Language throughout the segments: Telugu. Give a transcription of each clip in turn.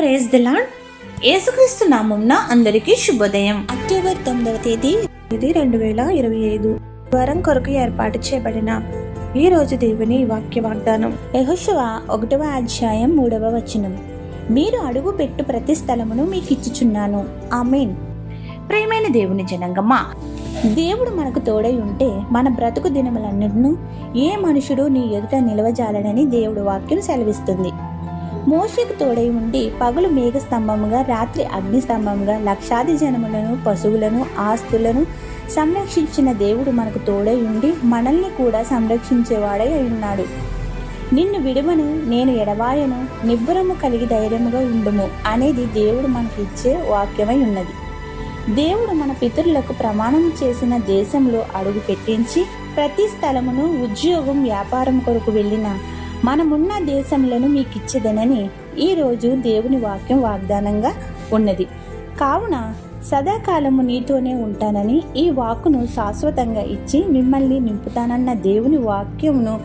ప్రేజ్ ది లాడ్ యేసుక్రీస్తు నామంన అందరికీ శుభోదయం. అక్టోబర్ తొమ్మిదవ తేదీ ఇది రెండు వేల ఇరవై ఐదు వారం కొరకు ఏర్పాటు చేయబడిన ఈ రోజు దేవుని వాక్య వాగ్దానం యెహోషువ ఒకటవ అధ్యాయం మూడవ వచనం. మీరు అడుగు పెట్టు ప్రతి స్థలమును మీకు ఇచ్చుచున్నాను ఆమెన్. ప్రేమైన దేవుని జనంగమ్మ దేవుడు మనకు తోడై ఉంటే మన బ్రతుకు దినములన్నిటిను ఏ మనుషుడు నీ ఎదుట నిలవజాలనని దేవుడు వాక్యం సెలవిస్తుంది. మోషకు తోడై ఉండి పగలు మేఘస్తంభముగా రాత్రి అగ్నిస్తంభముగా లక్షాది జనములను పశువులను ఆస్తులను సంరక్షించిన దేవుడు మనకు తోడై ఉండి మనల్ని కూడా సంరక్షించేవాడై అయి ఉన్నాడు. నిన్ను విడుమను నేను ఎడబాయను నిబ్బరము కలిగి ధైర్యముగా ఉండుము అనేది దేవుడు మనకి ఇచ్చే వాక్యమై ఉన్నది. దేవుడు మన పితరులకు ప్రమాణం చేసిన దేశంలో అడుగు పెట్టించి ప్రతి స్థలమును ఉద్యోగం వ్యాపారం కొరకు వెళ్ళిన మనమున్న దేశంలను మీకు ఇచ్చేదనని ఈరోజు దేవుని వాక్యం వాగ్దానంగా ఉన్నది. కావున సదాకాలము నీతోనే ఉంటానని ఈ వాక్కును శాశ్వతంగా ఇచ్చి మిమ్మల్ని నింపుతానన్న దేవుని వాక్యమును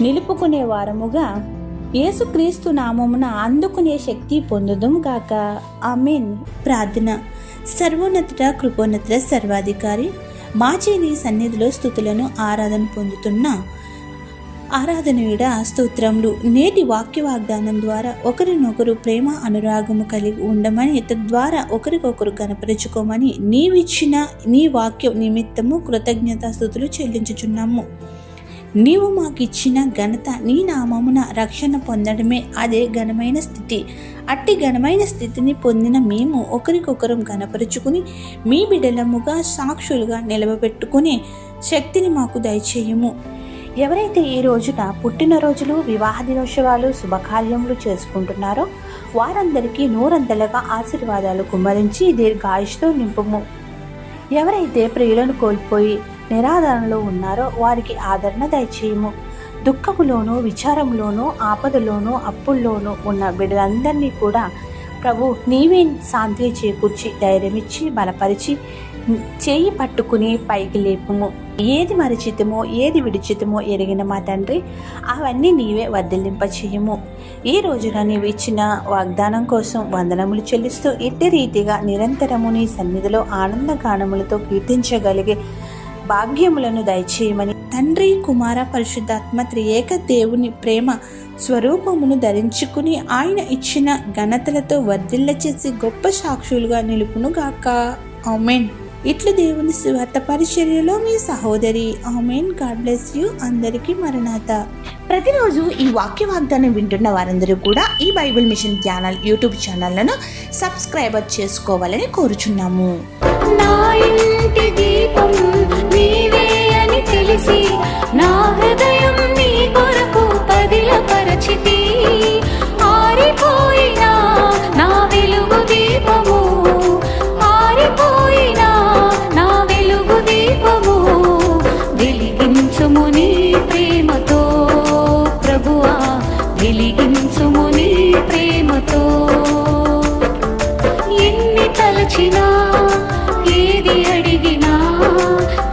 నిలుపుకునే వారముగా యేసుక్రీస్తు నామమున అందుకునే శక్తి పొందుదుం గాక. ఆమెన్. ప్రార్థన. సర్వోన్నత కృపోన్నత సర్వాధికారి మాచేని సన్నిధిలో స్థుతులను ఆరాధన పొందుతున్న ఆరాధనయుడ స్తోత్రములు. నేటి వాక్య వాగ్దానం ద్వారా ఒకరినొకరు ప్రేమ అనురాగము కలిగి ఉండమని తద్వారా ఒకరికొకరు కనపరుచుకోమని నీవిచ్చిన నీ వాక్యం నిమిత్తము కృతజ్ఞతా స్థుతులు చెల్లించుచున్నాము. నీవు మాకిచ్చిన ఘనత నీ నామమున రక్షణ పొందడమే అదే ఘనమైన స్థితి. అట్టి ఘనమైన స్థితిని పొందిన మేము ఒకరికొకరం ఘనపరుచుకుని మీ బిడలముగా సాక్షులుగా నిలవబెట్టుకునే శక్తిని మాకు దయచేయము. ఎవరైతే ఈ రోజున పుట్టినరోజులు వివాహ దినోత్సవాలు శుభకార్యములు చేసుకుంటున్నారో వారందరికీ నూరంతలుగా ఆశీర్వాదాలు కుమ్మరించి దీర్ఘాయుష్తో నింపుము. ఎవరైతే ప్రియులను కోల్పోయి నిరాదరణలో ఉన్నారో వారికి ఆదరణ దయచేయము. దుఃఖములోనూ విచారంలోనూ ఆపదలోనూ అప్పుల్లోనూ ఉన్న బిడ్డలందరినీ కూడా ప్రభు నీవే శాంతి చేకూర్చి ధైర్యమిచ్చి బలపరిచి చేయి పట్టుకుని పైకి లేపుము. ఏది మరిచితమో ఏది విడిచితమో ఎరిగిన మా తండ్రి అవన్నీ నీవే వర్ధిల్లింప చేయము ఈ రోజున నీవు ఇచ్చిన వాగ్దానం కోసం వందనములు చెల్లిస్తూ ఇట్టి రీతిగా నిరంతరము నీ సన్నిధిలో ఆనంద గానములతో కీర్తించగలిగే భాగ్యములను దయచేయమని. తండ్రి కుమార పరిశుద్ధాత్మ త్రియేక దేవుని ప్రేమ స్వరూపమును ధరించుకుని ఆయన ఇచ్చిన ఘనతలతో వర్ధిల్ల చేసి గొప్ప సాక్షులుగా నిలుపును గాక ఆమెన్. ఇట్లు దేవుని స్వార్థ పరిచర్యలో మీ సహోదరి ఆమెన్. గాడ్ బ్లెస్ యూ అందరికీ మరణాత. ప్రతిరోజు ఈ వాక్య వాగ్దానం వింటున్న వారందరూ కూడా ఈ బైబిల్ మిషన్ ఛానల్ యూట్యూబ్ ఛానళ్ళను సబ్స్క్రైబర్ చేసుకోవాలని కోరుచున్నాము. కలిగించుము నీ ప్రేమతో. ఎన్ని తలచినా ఏది అడిగినా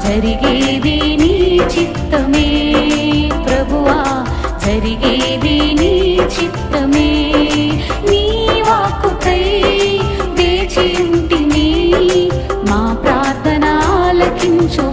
జరిగేది నీ చిత్తమే ప్రభువా జరిగేది నీ చిత్తమే. నీ వాక్కుకై వేచి ఉంటిని మా ప్రార్థన ఆలకించు.